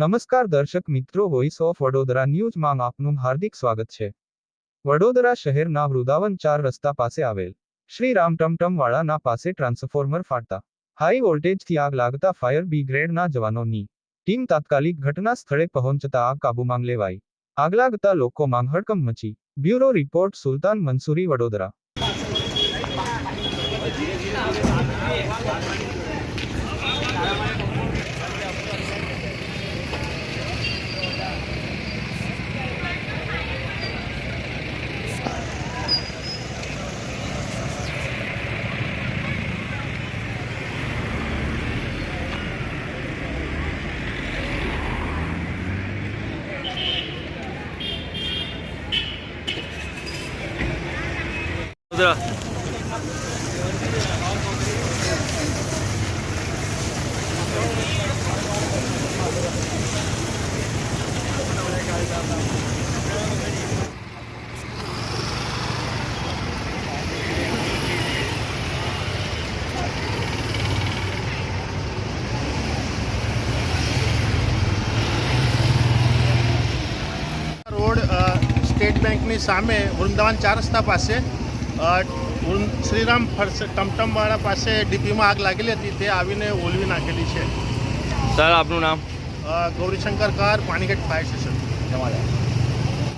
નમસ્કાર દર્શક મિત્રો વોઇસ ઓફ વડોદરા ન્યૂઝમાં આપનું હાર્દિક સ્વાગત છે. વડોદરા શહેરના વૃદાવન ચાર રસ્તા પાસે આવેલ શ્રી રામ ટમટમ વાળાના પાસે ટ્રાન્સફોર્મર ફાટતા હાઈ વોલ્ટેજથી આગ લાગતા ફાયર બ્રિગેડના જવાનોની ટીમ તાત્કાલિક ઘટના સ્થળે પહોંચતા આગ કાબૂમાં લેવાઈ. આગ લાગતા લોકોમાં હડકંપ મચી. Bureau report, Sultan Mansuri, Vadodara. Vadodara road state બેંકની સામે વૃંદાવન ચાર રસ્તા પાસે શ્રીરામ ફરસ ટમટમવાળા પાસે ડીપીમાં આગ લાગેલી હતી તે આવીને ઓલવી નાખેલી છે. સર આપનું નામ? ગૌરીશંકર કાર પાણીગેટ ફાયર સ્ટેશન. જમાદાર